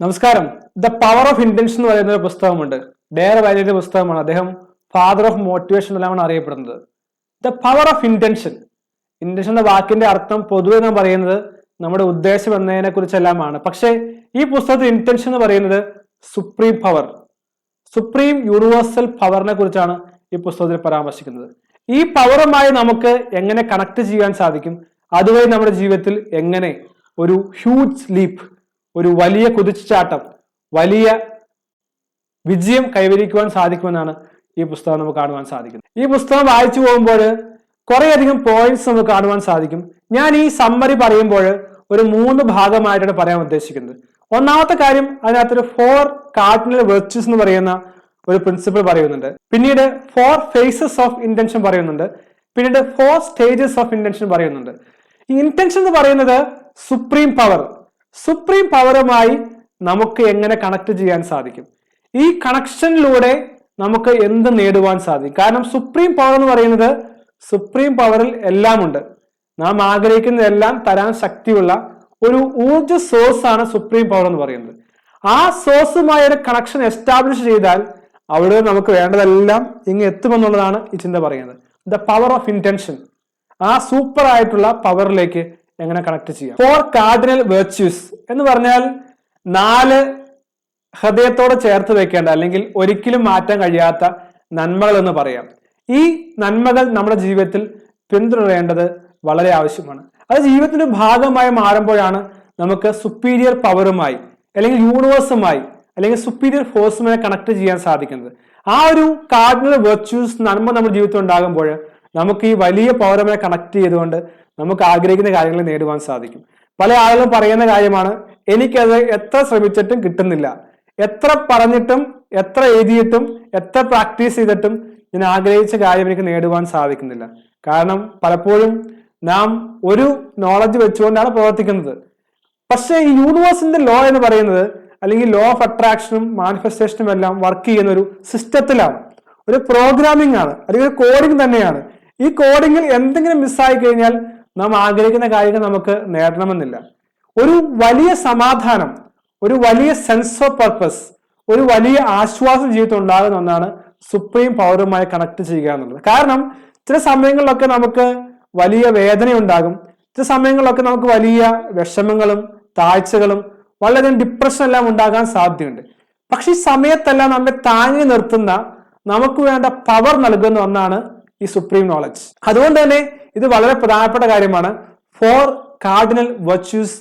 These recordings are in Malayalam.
നമസ്കാരം. ദ പവർ ഓഫ് ഇന്റൻഷൻ എന്ന് പറയുന്ന ഒരു പുസ്തകമുണ്ട്. ഡെയർ വാലിയുടെ പുസ്തകമാണ്. അദ്ദേഹം ഫാദർ ഓഫ് മോട്ടിവേഷൻ എല്ലാമാണ് അറിയപ്പെടുന്നത്. The power of intention intention എന്ന വാക്കിന്റെ അർത്ഥം പൊതുവെ നാം പറയുന്നത് നമ്മുടെ ഉദ്ദേശം എന്നതിനെ കുറിച്ചെല്ലാമാണ്. പക്ഷേ ഈ പുസ്തകത്തിൽ ഇന്റൻഷൻ എന്ന് പറയുന്നത് സുപ്രീം പവർ സുപ്രീം യൂണിവേഴ്സൽ പവറിനെ കുറിച്ചാണ് ഈ പുസ്തകത്തിൽ പരാമർശിക്കുന്നത്. ഈ പവറുമായി നമുക്ക് എങ്ങനെ കണക്ട് ചെയ്യാൻ സാധിക്കും? അതുവഴി നമ്മുടെ ജീവിതത്തിൽ എങ്ങനെ ഒരു ഹ്യൂജ് ലീപ്പ് ഒരു വലിയ കുതിച്ചുചാട്ടം വലിയ വിജയം കൈവരിക്കുവാൻ സാധിക്കുമെന്നാണ് ഈ പുസ്തകം നമുക്ക് കാണുവാൻ സാധിക്കുന്നത്. ഈ പുസ്തകം വായിച്ചു പോകുമ്പോൾ കുറേയധികം പോയിന്റ്സ് നമുക്ക് കാണുവാൻ സാധിക്കും. ഞാൻ ഈ സമ്മറി പറയുമ്പോൾ ഒരു മൂന്ന് ഭാഗമായിട്ടാണ് പറയാൻ ഉദ്ദേശിക്കുന്നത്. ഒന്നാമത്തെ കാര്യം അതിനകത്തൊരു ഫോർ കാർഡിനൽ വെർച്യൂസ് എന്ന് പറയുന്ന ഒരു പ്രിൻസിപ്പിൾ പറയുന്നുണ്ട്. പിന്നീട് ഫോർ ഫേസസ് ഓഫ് ഇന്റൻഷൻ പറയുന്നുണ്ട്. പിന്നീട് ഫോർ സ്റ്റേജസ് ഓഫ് ഇന്റൻഷൻ പറയുന്നുണ്ട്. ഇന്റൻഷൻ എന്ന് പറയുന്നത് സുപ്രീം പവർ സുപ്രീം പവറുമായി നമുക്ക് എങ്ങനെ കണക്ട് ചെയ്യാൻ സാധിക്കും? ഈ കണക്ഷനിലൂടെ നമുക്ക് എന്ത് നേടുവാൻ സാധിക്കും? കാരണം സുപ്രീം പവർ എന്ന് പറയുന്നത് സുപ്രീം പവറിൽ എല്ലാം ഉണ്ട് നാം ആഗ്രഹിക്കുന്നതെല്ലാം തരാൻ ശക്തിയുള്ള ഒരു ഊർജ സോഴ്സ് ആണ് സുപ്രീം പവർ എന്ന് പറയുന്നത്. ആ സോഴ്സുമായി ഒരു കണക്ഷൻ എസ്റ്റാബ്ലിഷ് ചെയ്താൽ അവിടെ നമുക്ക് വേണ്ടതെല്ലാം ഇങ്ങ് എത്തുമെന്നുള്ളതാണ് ഈ ചിന്ത പറയുന്നത്. ദ പവർ ഓഫ് ഇന്റൻഷൻ ആ സൂപ്പർ ആയിട്ടുള്ള പവറിലേക്ക് എങ്ങനെ കണക്ട് ചെയ്യാം? ഫോർ കാർഡിനൽ വെർച്യൂസ് എന്ന് പറഞ്ഞാൽ നാല് ഹൃദയത്തോട് ചേർത്ത് വെക്കേണ്ട അല്ലെങ്കിൽ ഒരിക്കലും മാറ്റാൻ കഴിയാത്ത നന്മകൾ എന്ന് പറയാം. ഈ നന്മകൾ നമ്മുടെ ജീവിതത്തിൽ പിന്തുടരേണ്ടത് വളരെ ആവശ്യമാണ്. അത് ജീവിതത്തിന്റെ ഭാഗമായി മാറുമ്പോഴാണ് നമുക്ക് സുപ്പീരിയർ പവറുമായി അല്ലെങ്കിൽ യൂണിവേഴ്സുമായി അല്ലെങ്കിൽ സുപ്പീരിയർ ഫോഴ്സുമായി കണക്ട് ചെയ്യാൻ സാധിക്കുന്നത്. ആ ഒരു കാർഡിനൽ വെർച്യൂസ് നന്മ നമ്മുടെ ജീവിതത്തിൽ ഉണ്ടാകുമ്പോൾ നമുക്ക് ഈ വലിയ പവറുമായി കണക്ട് ചെയ്തുകൊണ്ട് നമുക്ക് ആഗ്രഹിക്കുന്ന കാര്യങ്ങൾ നേടുവാൻ സാധിക്കും. പല ആളുകളും പറയുന്ന കാര്യമാണ് എനിക്കത് എത്ര ശ്രമിച്ചിട്ടും കിട്ടുന്നില്ല. എത്ര പറഞ്ഞിട്ടും എത്ര എഴുതിയിട്ടും എത്ര പ്രാക്ടീസ് ചെയ്തിട്ടും ഞാൻ ആഗ്രഹിച്ച കാര്യം എനിക്ക് നേടുവാൻ സാധിക്കുന്നില്ല. കാരണം പലപ്പോഴും നാം ഒരു നോളജ് വെച്ചുകൊണ്ടാണ് പ്രവർത്തിക്കുന്നത്. പക്ഷേ ഈ യൂണിവേഴ്സിന്റെ ലോ എന്ന് പറയുന്നത് അല്ലെങ്കിൽ ലോ ഓഫ് അട്രാക്ഷനും മാനിഫെസ്റ്റേഷനും എല്ലാം വർക്ക് ചെയ്യുന്ന ഒരു സിസ്റ്റത്തിലാണ് ഒരു പ്രോഗ്രാമിംഗ് ആണ് അല്ലെങ്കിൽ ഒരു കോഡിംഗ് തന്നെയാണ്. ഈ കോഡിങ്ങിൽ എന്തെങ്കിലും മിസ്സായി കഴിഞ്ഞാൽ നാം ആഗ്രഹിക്കുന്ന കാര്യങ്ങൾ നമുക്ക് നേടണമെന്നില്ല. ഒരു വലിയ സമാധാനം ഒരു വലിയ സെൻസ് ഓഫ് പർപ്പസ് ഒരു വലിയ ആശ്വാസം ജീവിതത്തിൽ ഉണ്ടാകുന്ന ഒന്നാണ് സുപ്രീം പൗരവുമായി കണക്ട് ചെയ്യുക എന്നുള്ളത്. കാരണം ചില സമയങ്ങളിലൊക്കെ നമുക്ക് വലിയ വേദന ഉണ്ടാകും. ചില സമയങ്ങളിലൊക്കെ നമുക്ക് വലിയ വിഷമങ്ങളും താഴ്ചകളും വളരെയധികം ഡിപ്രഷൻ എല്ലാം ഉണ്ടാകാൻ സാധ്യതയുണ്ട്. പക്ഷെ ഈ സമയത്തെല്ലാം നമ്മെ താങ്ങി നിർത്തുന്ന നമുക്ക് വേണ്ട പവർ നൽകുന്ന ഒന്നാണ് ഈ സുപ്രീം നോളജ് അതുകൊണ്ട് തന്നെ ഇത് വളരെ പ്രധാനപ്പെട്ട കാര്യമാണ്. Four cardinal virtues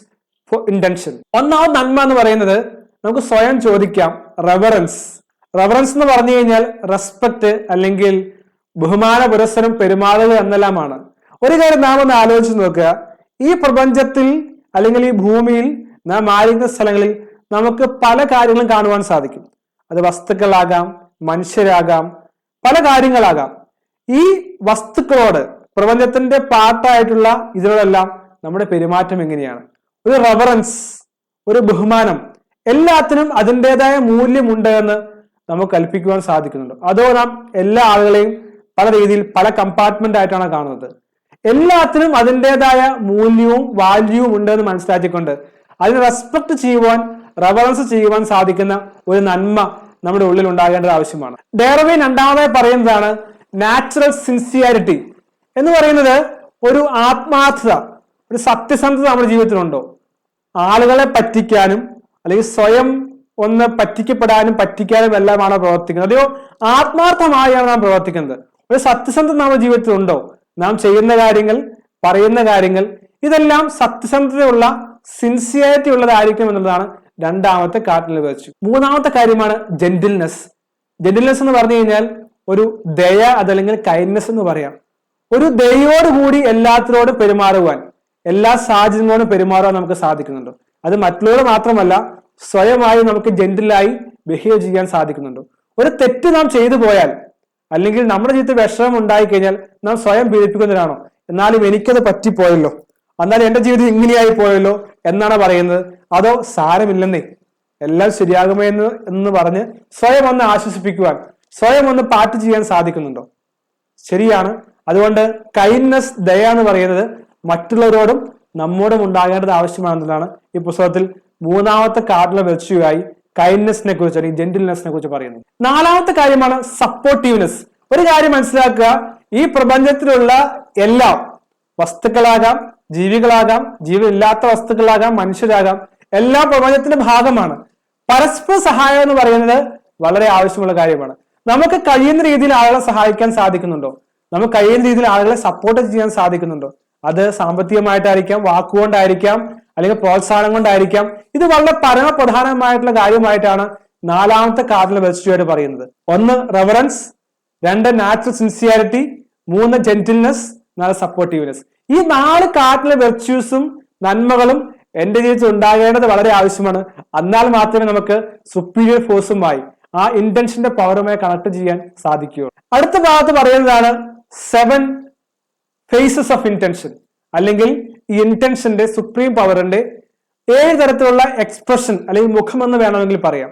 four intention ഒന്നാമത് നന്മ എന്ന് പറയുന്നത് നമുക്ക് സ്വയം ചോദിക്കാം. റെവറൻസ് റെവറൻസ് എന്ന് പറഞ്ഞു കഴിഞ്ഞാൽ റെസ്പെക്ട് അല്ലെങ്കിൽ ബഹുമാന പുരസ്സരം പെരുമാറുക എന്നെല്ലാമാണ്. ഒരു കാര്യം നാം ഒന്ന് ആലോചിച്ച് നോക്കുക. ഈ പ്രപഞ്ചത്തിൽ അല്ലെങ്കിൽ ഈ ഭൂമിയിൽ നാം ആയിരിക്കുന്ന സ്ഥലങ്ങളിൽ നമുക്ക് പല കാര്യങ്ങളും കാണുവാൻ സാധിക്കും. അത് വസ്തുക്കളാകാം മനുഷ്യരാകാം പല കാര്യങ്ങളാകാം. ഈ വസ്തുക്കളോട് പ്രപഞ്ചത്തിന്റെ പാർട്ടായിട്ടുള്ള ഇതിനോടെല്ലാം നമ്മുടെ പെരുമാറ്റം എങ്ങനെയാണ്? ഒരു റെവറൻസ് ഒരു ബഹുമാനം എല്ലാത്തിനും അതിന്റെതായ മൂല്യമുണ്ട് എന്ന് നമുക്ക് കൽപ്പിക്കുവാൻ സാധിക്കുന്നുണ്ട്. അതോ നാം എല്ലാ ആളുകളെയും പല രീതിയിൽ പല കമ്പാർട്ട്മെന്റ് ആയിട്ടാണ് കാണുന്നത്. എല്ലാത്തിനും അതിന്റെതായ മൂല്യവും വാല്യൂവും ഉണ്ട് എന്ന് മനസ്സിലാക്കിക്കൊണ്ട് അതിന് റെസ്പെക്ട് ചെയ്യുവാൻ റെവറൻസ് ചെയ്യുവാൻ സാധിക്കുന്ന ഒരു നന്മ നമ്മുടെ ഉള്ളിൽ ഉണ്ടാകേണ്ടത് ആവശ്യമാണ്. ഡേറവി രണ്ടാമതായി പറയുന്നതാണ് നാച്ചുറൽ സിൻസിയാരിറ്റി എന്ന് പറയുന്നത് ഒരു ആത്മാർത്ഥത ഒരു സത്യസന്ധത നമ്മുടെ ജീവിതത്തിലുണ്ടോ? ആളുകളെ പറ്റിക്കാനും അല്ലെങ്കിൽ സ്വയം ഒന്ന് പറ്റിക്കപ്പെടാനും പറ്റിക്കാനും എല്ലാമാണ് പ്രവർത്തിക്കുന്നത്. അതെയോ? ആത്മാർത്ഥമായാണ് നാം പ്രവർത്തിക്കുന്നത്. ഒരു സത്യസന്ധത നമ്മുടെ ജീവിതത്തിലുണ്ടോ? നാം ചെയ്യുന്ന കാര്യങ്ങൾ പറയുന്ന കാര്യങ്ങൾ ഇതെല്ലാം സത്യസന്ധതയുള്ള സിൻസിയറിറ്റി ഉള്ളതായിരിക്കും എന്നുള്ളതാണ് രണ്ടാമത്തെ കാർട്ടിൽ വെച്ചു. മൂന്നാമത്തെ കാര്യമാണ് ജെന്റിൽനെസ് ജെന്റിൽനെസ് എന്ന് പറഞ്ഞു കഴിഞ്ഞാൽ ഒരു ദയ അതല്ലെങ്കിൽ കൈൻഡ്നെസ് എന്ന് പറയാം. ഒരു ദയോടുകൂടി എല്ലാത്തിനോടും പെരുമാറുവാൻ എല്ലാ സാഹചര്യങ്ങളോടും പെരുമാറാൻ നമുക്ക് സാധിക്കുന്നുണ്ട്. അത് മറ്റുള്ളവർ മാത്രമല്ല സ്വയമായി നമുക്ക് ജെന്റിലായി ബിഹേവ് ചെയ്യാൻ സാധിക്കുന്നുണ്ട്. ഒരു തെറ്റ് നാം ചെയ്തു പോയാൽ അല്ലെങ്കിൽ നമ്മുടെ ജീവിതത്തിൽ വിഷമം ഉണ്ടായി കഴിഞ്ഞാൽ നാം സ്വയം പീഡിപ്പിക്കുന്നവരാണോ? എന്നാലും എനിക്കത് പറ്റിപ്പോയല്ലോ. എന്നാൽ എന്റെ ജീവിതം ഇങ്ങനെയായി പോയല്ലോ എന്നാണ് പറയുന്നത്. അതോ സാരമില്ലെന്നേ. എല്ലാം ശരിയാകുമേ എന്ന് എന്ന് പറഞ്ഞ് സ്വയം ഒന്ന് ആശ്വസിപ്പിക്കുവാൻ സ്വയം ഒന്ന് പാട്ട് ചെയ്യാൻ സാധിക്കുന്നുണ്ടോ? ശരിയാണ്. അതുകൊണ്ട് കൈൻഡ്നെസ് ദയ എന്ന് പറയുന്നത് മറ്റുള്ളവരോടും നമ്മോടും ഉണ്ടാകേണ്ടത് ആവശ്യമാണെന്നതാണ് ഈ പുസ്തകത്തിൽ മൂന്നാമത്തെ കാർഡിലെ വെർച്യുവായി കൈൻഡ്നെസ്സിനെ കുറിച്ച് അല്ലെങ്കിൽ ജെന്റിൽനെസ്സിനെ കുറിച്ച് പറയുന്നത്. നാലാമത്തെ കാര്യമാണ് സപ്പോർട്ടീവ്നെസ് ഒരു കാര്യം മനസ്സിലാക്കുക ഈ പ്രപഞ്ചത്തിലുള്ള എല്ലാം വസ്തുക്കളാകാം ജീവികളാകാം ജീവനില്ലാത്ത വസ്തുക്കളാകാം മനുഷ്യരാകാം എല്ലാം പ്രപഞ്ചത്തിന്റെ ഭാഗമാണ്. പരസ്പര സഹായം എന്ന് പറയുന്നത് വളരെ ആവശ്യമുള്ള കാര്യമാണ്. നമുക്ക് കഴിയുന്ന രീതിയിൽ ആളുകളെ സഹായിക്കാൻ സാധിക്കുന്നുണ്ടോ? നമുക്ക് കഴിയുന്ന രീതിയിൽ ആളുകളെ സപ്പോർട്ട് ചെയ്യാൻ സാധിക്കുന്നുണ്ടോ? അത് സാമ്പത്തികമായിട്ടായിരിക്കാം വാക്കുകൊണ്ടായിരിക്കാം അല്ലെങ്കിൽ പ്രോത്സാഹനം കൊണ്ടായിരിക്കാം. ഇത് വളരെ പരമപ്രധാനമായിട്ടുള്ള കാര്യമായിട്ടാണ് നാലാമത്തെ കാർഡിൽ വെച്ചിട്ട് പറയുന്നത്. ഒന്ന് റെവറൻസ് രണ്ട് നാച്ചുറൽ സിൻസിയാരിറ്റി മൂന്ന് ജെന്റിൽനെസ് നാല് സപ്പോർട്ടീവ്നെസ് ഈ നാല് കാർഡിലെ വെർച്യൂസും നന്മകളും എന്റെ ജീവിതത്തിൽ ഉണ്ടാകേണ്ടത് വളരെ ആവശ്യമാണ്. എന്നാൽ മാത്രമേ നമുക്ക് സുപ്പീരിയർ ഫോഴ്സുമായി ആ ഇന്റൻഷന്റെ പവറുമായി കണക്ട് ചെയ്യാൻ സാധിക്കുകയുള്ളൂ. അടുത്ത ഭാഗത്ത് പറയുന്നതാണ് സെവൻ ഫേസസ് ഓഫ് ഇന്റൻഷൻ അല്ലെങ്കിൽ ഈ ഇന്റൻഷന്റെ സുപ്രീം പവറിന്റെ ഏഴ് തരത്തിലുള്ള എക്സ്പ്രഷൻ അല്ലെങ്കിൽ മുഖം എന്ന് വേണമെങ്കിൽ പറയാം.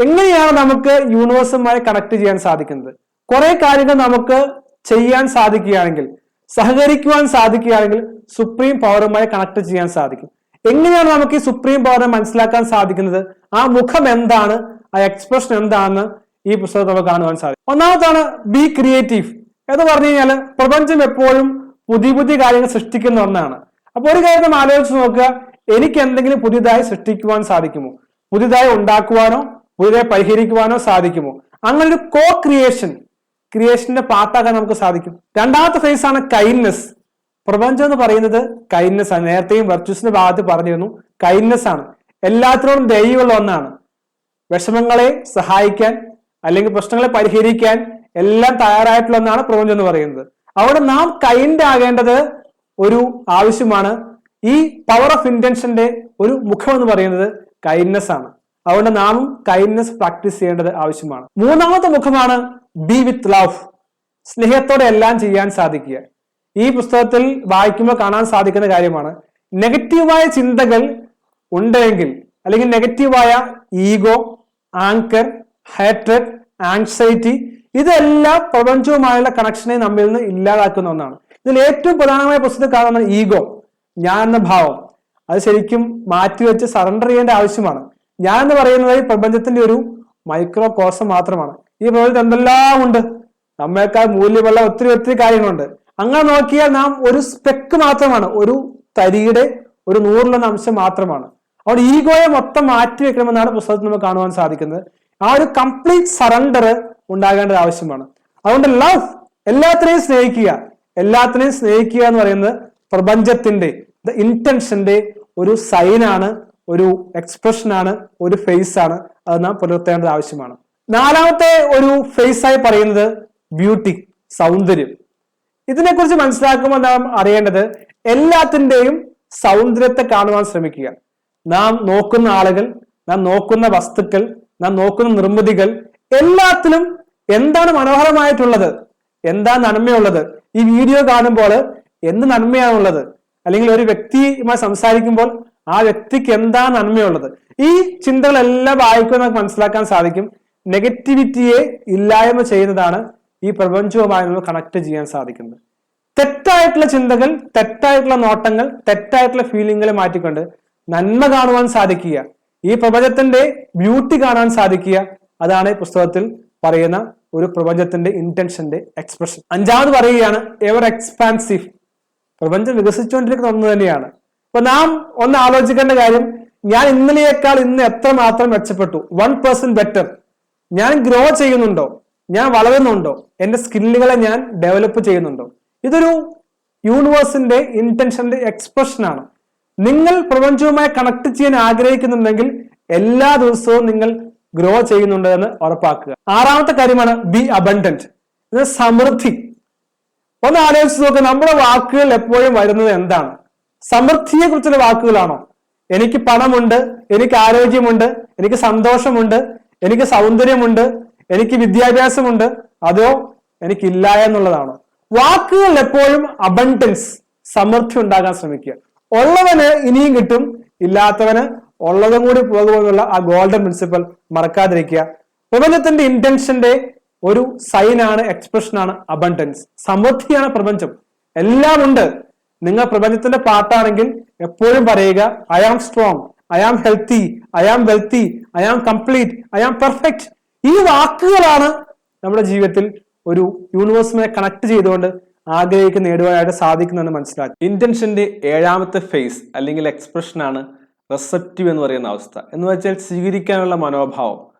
എങ്ങനെയാണ് നമുക്ക് യൂണിവേഴ്സുമായി കണക്ട് ചെയ്യാൻ സാധിക്കുന്നത്? കുറെ കാര്യങ്ങൾ നമുക്ക് ചെയ്യാൻ സാധിക്കുകയാണെങ്കിൽ സഹകരിക്കുവാൻ സാധിക്കുകയാണെങ്കിൽ സുപ്രീം പവറുമായി കണക്ട് ചെയ്യാൻ സാധിക്കും. എങ്ങനെയാണ് നമുക്ക് ഈ സുപ്രീം പവറിനെ മനസ്സിലാക്കാൻ സാധിക്കുന്നത്? ആ മുഖം എന്താണ്? ആ എക്സ്പ്രഷൻ എന്താണെന്ന് ഈ പുസ്തകത്തിൽ നമുക്ക് കാണുവാൻ സാധിക്കും. ഒന്നാമതാണ് ബി ക്രിയേറ്റീവ് എന്ന് പറഞ്ഞു കഴിഞ്ഞാൽ പ്രപഞ്ചം എപ്പോഴും പുതിയ പുതിയ കാര്യങ്ങൾ സൃഷ്ടിക്കുന്ന ഒന്നാണ്. അപ്പൊ ഒരു കാര്യം നമ്മൾ ആലോചിച്ച് നോക്കുക. എനിക്ക് എന്തെങ്കിലും പുതിയതായി സൃഷ്ടിക്കുവാൻ സാധിക്കുമോ? പുതിയതായി ഉണ്ടാക്കുവാനോ പുതിയതായി പരിഹരിക്കുവാനോ സാധിക്കുമോ? അങ്ങനെ ഒരു കോ ക്രിയേഷൻ ക്രിയേഷന്റെ പാർട്ടാക്കാൻ നമുക്ക് സാധിക്കും. രണ്ടാമത്തെ ഫേസ് ആണ് കൈൻഡ്നെസ് പ്രപഞ്ചം എന്ന് പറയുന്നത് കൈൻഡ്നെസ് ആണ്. നേരത്തെയും വെർച്വസിന്റെ ഭാഗത്ത് പറഞ്ഞിരുന്നു കൈൻഡ്നെസ് ആണ്. എല്ലാത്തിനോടും ദയുള്ള ഒന്നാണ്. വിഷമങ്ങളെ സഹായിക്കാൻ അല്ലെങ്കിൽ പ്രശ്നങ്ങളെ പരിഹരിക്കാൻ എല്ലാം തയ്യാറായിട്ടുള്ള ഒന്നാണ് പ്രപഞ്ചം എന്ന് പറയുന്നത്. അവിടെ നാം കൈൻഡ് ആകേണ്ടത് ഒരു ആവശ്യമാണ്. ഈ പവർ ഓഫ് ഇന്റൻഷന്റെ ഒരു മുഖം എന്ന് പറയുന്നത് കൈൻഡ്നെസ് ആണ്. അതുകൊണ്ട് നാം കൈൻഡ്നെസ് പ്രാക്ടീസ് ചെയ്യേണ്ടത് ആവശ്യമാണ്. മൂന്നാമത്തെ മുഖമാണ് ബി വിത്ത് ലവ് സ്നേഹത്തോടെ എല്ലാം ചെയ്യാൻ സാധിക്കുക. ഈ പുസ്തകത്തിൽ വായിക്കുമ്പോൾ കാണാൻ സാധിക്കുന്ന കാര്യമാണ്. നെഗറ്റീവായ ചിന്തകൾ ഉണ്ടെങ്കിൽ അല്ലെങ്കിൽ നെഗറ്റീവായ ഈഗോ ആങ്കർ ഹേട്രഡ് ആങ്സൈറ്റി ഇതെല്ലാം പ്രപഞ്ചവുമായുള്ള കണക്ഷനെ നമ്മിൽ നിന്ന് ഇല്ലാതാക്കുന്ന ഒന്നാണ്. ഇതിൽ ഏറ്റവും പ്രധാനമായ പ്രശ്നത്തിൽ കാരണം ഈഗോ ഞാൻ എന്ന ഭാവം. അത് ശരിക്കും മാറ്റിവെച്ച് സറണ്ടർ ചെയ്യേണ്ട ആവശ്യമാണ്. ഞാൻ എന്ന് പറയുന്നത് ഈ പ്രപഞ്ചത്തിന്റെ ഒരു മൈക്രോ കോസം മാത്രമാണ്. ഈ പ്രപഞ്ചത്തിൽ എന്തെല്ലാം ഉണ്ട്? നമ്മേക്കാൾ മൂല്യമുള്ള ഒത്തിരി ഒത്തിരി കാര്യങ്ങളുണ്ട്. അങ്ങനെ നോക്കിയാൽ നാം ഒരു സ്പെക്ക് മാത്രമാണ്. ഒരു തരിയുടെ ഒരു നൂറിലൊന്ന് അംശം മാത്രമാണ്. അവിടെ ഈഗോയെ മൊത്തം മാറ്റി വെക്കണമെന്നാണ് പുസ്തകത്തിൽ നമുക്ക് കാണുവാൻ സാധിക്കുന്നത്. ആ ഒരു കംപ്ലീറ്റ് സറണ്ടർ ഉണ്ടാകേണ്ടത് ആവശ്യമാണ് അതുകൊണ്ട് ലവ് എല്ലാത്തിനെയും സ്നേഹിക്കുക. എല്ലാത്തിനെയും സ്നേഹിക്കുക എന്ന് പറയുന്നത് പ്രപഞ്ചത്തിന്റെ ഇന്റൻഷന്റെ ഒരു സൈനാണ് ഒരു എക്സ്പ്രഷനാണ് ഒരു ഫേസ് ആണ്. അത് നാം പുലർത്തേണ്ടത് ആവശ്യമാണ് നാലാമത്തെ ഒരു ഫേസ് ആയി പറയുന്നത് ബ്യൂട്ടി സൗന്ദര്യം. ഇതിനെക്കുറിച്ച് മനസ്സിലാക്കുമ്പോൾ നാം അറിയേണ്ടത് എല്ലാത്തിന്റെയും സൗന്ദര്യത്തെ കാണുവാൻ ശ്രമിക്കുക. നാം നോക്കുന്ന ആളുകൾ നാം നോക്കുന്ന വസ്തുക്കൾ നാം നോക്കുന്ന നിർമ്മിതികൾ എല്ലാത്തിലും എന്താണ് മനോഹരമായിട്ടുള്ളത്? എന്താ നന്മയുള്ളത്? ഈ വീഡിയോ കാണുമ്പോൾ എന്ത് നന്മയാണുള്ളത്? അല്ലെങ്കിൽ ഒരു വ്യക്തിയുമായി സംസാരിക്കുമ്പോൾ ആ വ്യക്തിക്ക് എന്താ നന്മയുള്ളത്? ഈ ചിന്തകളെല്ലാം വായിക്കുമ്പോൾ നമുക്ക് മനസ്സിലാക്കാൻ സാധിക്കും. നെഗറ്റിവിറ്റിയെ ഇല്ലായ്മ ചെയ്യുന്നതാണ് ഈ പ്രപഞ്ചവുമായി നമ്മൾ കണക്ട് ചെയ്യാൻ സാധിക്കുന്നത്. തെറ്റായിട്ടുള്ള ചിന്തകൾ തെറ്റായിട്ടുള്ള നോട്ടങ്ങൾ തെറ്റായിട്ടുള്ള ഫീലിങ്ങുകൾ മാറ്റിക്കൊണ്ട് നന്മ കാണുവാൻ സാധിക്കുക. ഈ പ്രപഞ്ചത്തിന്റെ ബ്യൂട്ടി കാണാൻ സാധിക്കുക. അതാണ് ഈ പുസ്തകത്തിൽ പറയുന്ന ഒരു പ്രപഞ്ചത്തിന്റെ ഇന്റൻഷന്റെ എക്സ്പ്രഷൻ അഞ്ചാമത് പറയുകയാണ് എവർ എക്സ്പാൻസീവ് പ്രപഞ്ചം വികസിച്ചുകൊണ്ടിരിക്കുന്ന ഒന്ന് തന്നെയാണ്. അപ്പൊ നാം ഒന്ന് ആലോചിക്കേണ്ട കാര്യം ഞാൻ ഇന്നലെയേക്കാൾ ഇന്ന് എത്ര മാത്രം മെച്ചപ്പെട്ടു? വൺ പേഴ്സെന്റ് ബെറ്റർ ഞാൻ ഗ്രോ ചെയ്യുന്നുണ്ടോ? ഞാൻ വളരുന്നുണ്ടോ? എന്റെ സ്കില്ലുകളെ ഞാൻ ഡെവലപ്പ് ചെയ്യുന്നുണ്ടോ? ഇതൊരു യൂണിവേഴ്സിന്റെ ഇന്റൻഷന്റെ എക്സ്പ്രഷൻ ആണ്. നിങ്ങൾ പ്രപഞ്ചവുമായി കണക്ട് ചെയ്യാൻ ആഗ്രഹിക്കുന്നുണ്ടെങ്കിൽ എല്ലാ ദിവസവും നിങ്ങൾ ഗ്രോ ചെയ്യുന്നുണ്ട് എന്ന് ഉറപ്പാക്കുക. ആറാമത്തെ കാര്യമാണ് ബി അബണ്ടന്റ് ഇത് സമൃദ്ധി. ഒന്ന് ആലോചിച്ച് നോക്കുക നമ്മുടെ വാക്കുകൾ എപ്പോഴും വരുന്നത് എന്താണ്? സമൃദ്ധിയെ കുറിച്ചുള്ള വാക്കുകളാണോ? എനിക്ക് പണമുണ്ട് എനിക്ക് ആരോഗ്യമുണ്ട് എനിക്ക് സന്തോഷമുണ്ട് എനിക്ക് സൗന്ദര്യമുണ്ട് എനിക്ക് വിദ്യാഭ്യാസമുണ്ട് അതോ എനിക്കില്ല എന്നുള്ളതാണോ? വാക്കുകൾ എപ്പോഴും അബണ്ടൻസ് സമൃദ്ധി ഉണ്ടാകാൻ ശ്രമിക്കുക. ഉള്ളവന് ഇനിയും കിട്ടും ഇല്ലാത്തവന് ഉള്ളതും കൂടി പോകുമെന്നുള്ള ആ ഗോൾഡൻ പ്രിൻസിപ്പൽ മറക്കാതിരിക്കുക. പ്രപഞ്ചത്തിന്റെ ഇന്റൻഷന്റെ ഒരു സൈനാണ് എക്സ്പ്രഷനാണ് അബണ്ടൻസ് സമൃദ്ധിയാണ് പ്രപഞ്ചം. എല്ലാം ഉണ്ട്. നിങ്ങൾ പ്രപഞ്ചത്തിന്റെ പാർട്ടാണെങ്കിൽ എപ്പോഴും പറയുക I am strong I am healthy I am wealthy I am complete I am perfect ഈ വാക്കുകളാണ് നമ്മുടെ ജീവിതത്തിൽ ഒരു യൂണിവേഴ്സുമായി കണക്ട് ചെയ്തുകൊണ്ട് ആഗ്രഹിക്കുന്ന നേടുവാനായിട്ട് സാധിക്കുന്നതെന്ന് മനസ്സിലാക്കി. ഇന്റൻഷന്റെ ഏഴാമത്തെ ഫേസ് അല്ലെങ്കിൽ എക്സ്പ്രഷനാണ് റെസപ്റ്റീവ് എന്ന് പറയുന്ന അവസ്ഥ. എന്ന് വെച്ചാൽ സ്വീകരിക്കാനുള്ള മനോഭാവം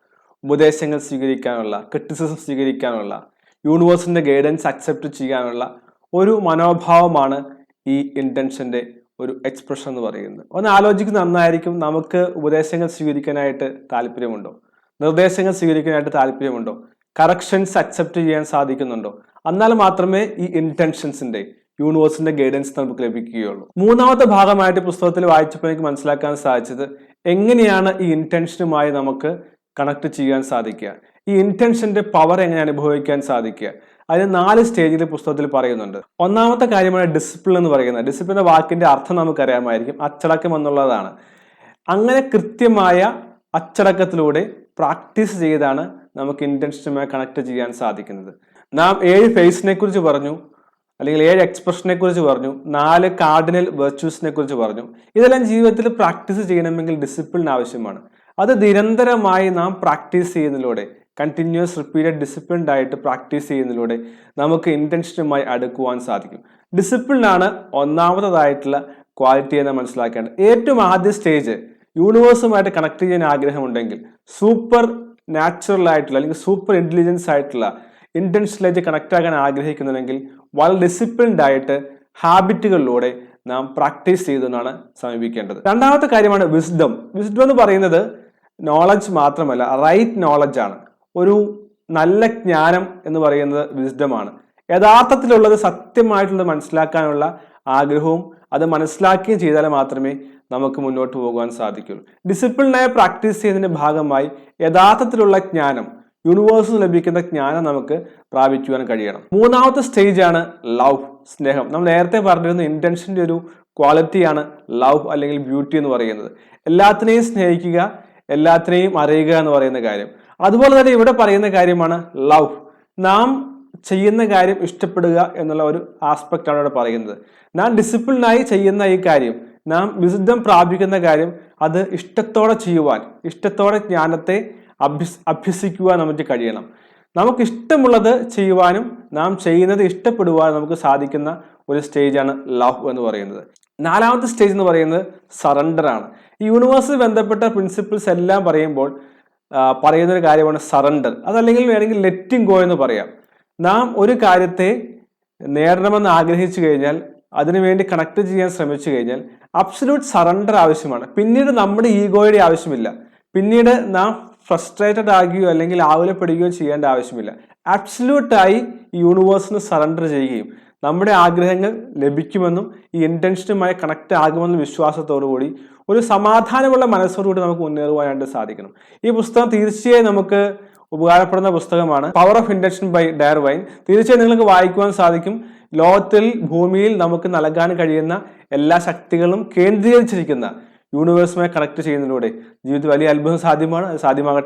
ഉപദേശങ്ങൾ സ്വീകരിക്കാനുള്ള ക്രിറ്റിസിസം സ്വീകരിക്കാനുള്ള യൂണിവേഴ്സിന്റെ ഗൈഡൻസ് അക്സെപ്റ്റ് ചെയ്യാനുള്ള ഒരു മനോഭാവമാണ് ഈ ഇന്റൻഷന്റെ ഒരു എക്സ്പ്രഷൻ എന്ന് പറയുന്നത്. ഒന്ന് ആലോചിക്കുന്ന നന്നായിരിക്കും. നമുക്ക് ഉപദേശങ്ങൾ സ്വീകരിക്കാനായിട്ട് താല്പര്യമുണ്ടോ? നിർദ്ദേശങ്ങൾ സ്വീകരിക്കാനായിട്ട് താല്പര്യമുണ്ടോ? കറക്ഷൻസ് അക്സെപ്റ്റ് ചെയ്യാൻ സാധിക്കുന്നുണ്ടോ? എന്നാൽ മാത്രമേ ഈ ഇന്റൻഷൻസിന്റെ യൂണിവേഴ്സിന്റെ ഗൈഡൻസ് നമുക്ക് ലഭിക്കുകയുള്ളൂ. മൂന്നാമത്തെ ഭാഗമായിട്ട് പുസ്തകത്തിൽ വായിച്ചപ്പോൾ എനിക്ക് മനസ്സിലാക്കാൻ സാധിച്ചത് എങ്ങനെയാണ് ഈ ഇന്റൻഷനുമായി നമുക്ക് കണക്ട് ചെയ്യാൻ സാധിക്കുക? ഈ ഇന്റൻഷന്റെ പവർ എങ്ങനെ അനുഭവിക്കാൻ സാധിക്കുക? അതിന് നാല് സ്റ്റേജിൽ പുസ്തകത്തിൽ പറയുന്നുണ്ട്. ഒന്നാമത്തെ കാര്യമാണ് ഡിസിപ്ലിൻ എന്ന് പറയുന്നത്. ഡിസിപ്ലിൻ എന്ന വാക്കിന്റെ അർത്ഥം നമുക്കറിയാമായിരിക്കും. അച്ചടക്കം എന്നുള്ളതാണ്. അങ്ങനെ കൃത്യമായ അച്ചടക്കത്തിലൂടെ പ്രാക്ടീസ് ചെയ്താണ് നമുക്ക് ഇന്റൻഷനുമായി കണക്ട് ചെയ്യാൻ സാധിക്കുന്നത്. നാം ഏഴ് ഫേസിനെ കുറിച്ച് പറഞ്ഞു. അല്ലെങ്കിൽ ഏഴ് എക്സ്പ്രഷനെ കുറിച്ച് പറഞ്ഞു നാല് കാർഡിനൽ വെർച്യൂസിനെ കുറിച്ച് പറഞ്ഞു. ഇതെല്ലാം ജീവിതത്തിൽ പ്രാക്ടീസ് ചെയ്യണമെങ്കിൽ ഡിസിപ്ലിൻ ആവശ്യമാണ്. അത് നിരന്തരമായി നാം പ്രാക്ടീസ് ചെയ്യുന്നതിലൂടെ കണ്ടിന്യൂസ് റിപ്പീറ്റഡ് ഡിസിപ്ലിൻഡ് ആയിട്ട് പ്രാക്ടീസ് ചെയ്യുന്നതിലൂടെ നമുക്ക് ഇന്റൻഷനുമായി അടുക്കുവാൻ സാധിക്കും. ഡിസിപ്ലിനാണ് ഒന്നാമതായിട്ടുള്ള ക്വാളിറ്റി എന്ന് മനസ്സിലാക്കേണ്ടത്. ഏറ്റവും ആദ്യ സ്റ്റേജ് യൂണിവേഴ്സുമായിട്ട് കണക്ട് ചെയ്യാൻ ആഗ്രഹമുണ്ടെങ്കിൽ സൂപ്പർ നാച്ചുറൽ ആയിട്ടുള്ള അല്ലെങ്കിൽ സൂപ്പർ ഇന്റലിജൻസ് ആയിട്ടുള്ള ഇന്റൻഷനിലേക്ക് കണക്ട് ആകാൻ ആഗ്രഹിക്കുന്നുണ്ടെങ്കിൽ വളരെ ഡിസിപ്ലിൻഡ് ആയിട്ട് ഹാബിറ്റുകളിലൂടെ നാം പ്രാക്ടീസ് ചെയ്തെന്നാണ് സമീപിക്കേണ്ടത്. രണ്ടാമത്തെ കാര്യമാണ് വിസ്ഡം വിസ്ഡം എന്ന് പറയുന്നത് നോളജ് മാത്രമല്ല റൈറ്റ് നോളജ് ആണ്. ഒരു നല്ല ജ്ഞാനം എന്ന് പറയുന്നത് വിസ്ഡമാണ് യഥാർത്ഥത്തിലുള്ളത് സത്യമായിട്ടുള്ളത് മനസ്സിലാക്കാനുള്ള ആഗ്രഹവും അത് മനസ്സിലാക്കുകയും ചെയ്താൽ മാത്രമേ നമുക്ക് മുന്നോട്ട് പോകുവാൻ സാധിക്കുള്ളൂ ഡിസിപ്ലിനായ പ്രാക്ടീസ് ചെയ്യുന്നതിന്റെ ഭാഗമായി യഥാർത്ഥത്തിലുള്ള ജ്ഞാനം യൂണിവേഴ്സിൽ ലഭിക്കുന്ന ജ്ഞാനം നമുക്ക് പ്രാപിക്കുവാൻ കഴിയണം. മൂന്നാമത്തെ സ്റ്റേജാണ് ലവ് സ്നേഹം. നമ്മൾ നേരത്തെ പറഞ്ഞിരുന്ന ഇന്റൻഷന്റെ ഒരു ക്വാളിറ്റിയാണ് ലവ് അല്ലെങ്കിൽ ബ്യൂട്ടി എന്ന് പറയുന്നത്. എല്ലാത്തിനെയും സ്നേഹിക്കുക എല്ലാത്തിനെയും അറിയുക എന്ന് പറയുന്ന കാര്യം. അതുപോലെ തന്നെ ഇവിടെ പറയുന്ന കാര്യമാണ് ലവ് നാം ചെയ്യുന്ന കാര്യം ഇഷ്ടപ്പെടുക എന്നുള്ള ഒരു ആസ്പെക്റ്റ് ആണ് ഇവിടെ പറയുന്നത്. നാം ഡിസിപ്ലിനായി ചെയ്യുന്ന ഈ കാര്യം നാം വിശുദ്ധം പ്രാപിക്കുന്ന കാര്യം അത് ഇഷ്ടത്തോടെ ചെയ്യുവാൻ ഇഷ്ടത്തോടെ ജ്ഞാനത്തെ അഭ്യസ് അഭ്യസിക്കുവാൻ നമുക്ക് കഴിയണം. നമുക്ക് ഇഷ്ടമുള്ളത് ചെയ്യുവാനും നാം ചെയ്യുന്നത് ഇഷ്ടപ്പെടുവാനും നമുക്ക് സാധിക്കുന്ന ഒരു സ്റ്റേജാണ് ലവ് എന്ന് പറയുന്നത്. നാലാമത്തെ സ്റ്റേജ് എന്ന് പറയുന്നത് സറണ്ടർ ആണ്. ഈ യൂണിവേഴ്സിൽ ബന്ധപ്പെട്ട പ്രിൻസിപ്പിൾസ് എല്ലാം പറയുമ്പോൾ പറയുന്ന ഒരു കാര്യമാണ് സറണ്ടർ അതല്ലെങ്കിൽ വേണമെങ്കിൽ ലെറ്റിംഗ് ഗോ എന്ന് പറയാം. നാം ഒരു കാര്യത്തെ നേടണമെന്ന് ആഗ്രഹിച്ചു കഴിഞ്ഞാൽ അതിനുവേണ്ടി കണക്ട് ചെയ്യാൻ ശ്രമിച്ചു കഴിഞ്ഞാൽ അബ്സല്യൂട്ട് സറണ്ടർ ആവശ്യമാണ്. പിന്നീട് നമ്മുടെ ഈഗോയുടെ ആവശ്യമില്ല. പിന്നീട് നാം ഫ്രസ്ട്രേറ്റഡ് ആകുകയോ അല്ലെങ്കിൽ ആകുലപ്പെടുകയോ ചെയ്യേണ്ട ആവശ്യമില്ല. അബ്സല്യൂട്ടായി യൂണിവേഴ്സിന് സറണ്ടർ ചെയ്യുകയും നമ്മുടെ ആഗ്രഹങ്ങൾ ലഭിക്കുമെന്നും ഈ ഇന്റൻഷനുമായി കണക്ട് ആകുമെന്ന വിശ്വാസത്തോടു കൂടി ഒരു സമാധാനമുള്ള മനസ്സോടുകൂടി നമുക്ക് മുന്നേറുവാനായിട്ട് സാധിക്കണം. ഈ പുസ്തകം തീർച്ചയായും നമുക്ക് ഉപകാരപ്പെടുന്ന പുസ്തകമാണ്. Power of induction by Dyer Wayne തീർച്ചയായും നിങ്ങൾക്ക് വായിക്കുവാൻ സാധിക്കും. ലോകത്തിൽ ഭൂമിയിൽ നമുക്ക് നൽകാൻ കഴിയുന്ന എല്ലാ ശക്തികളും കേന്ദ്രീകരിച്ചിരിക്കുന്ന യൂണിവേഴ്സുമായി കണക്ട് ചെയ്യുന്നതിലൂടെ ജീവിതത്തിൽ വലിയ അത്ഭുതം സാധ്യമാണ് സാധ്യമാകട്ടെ.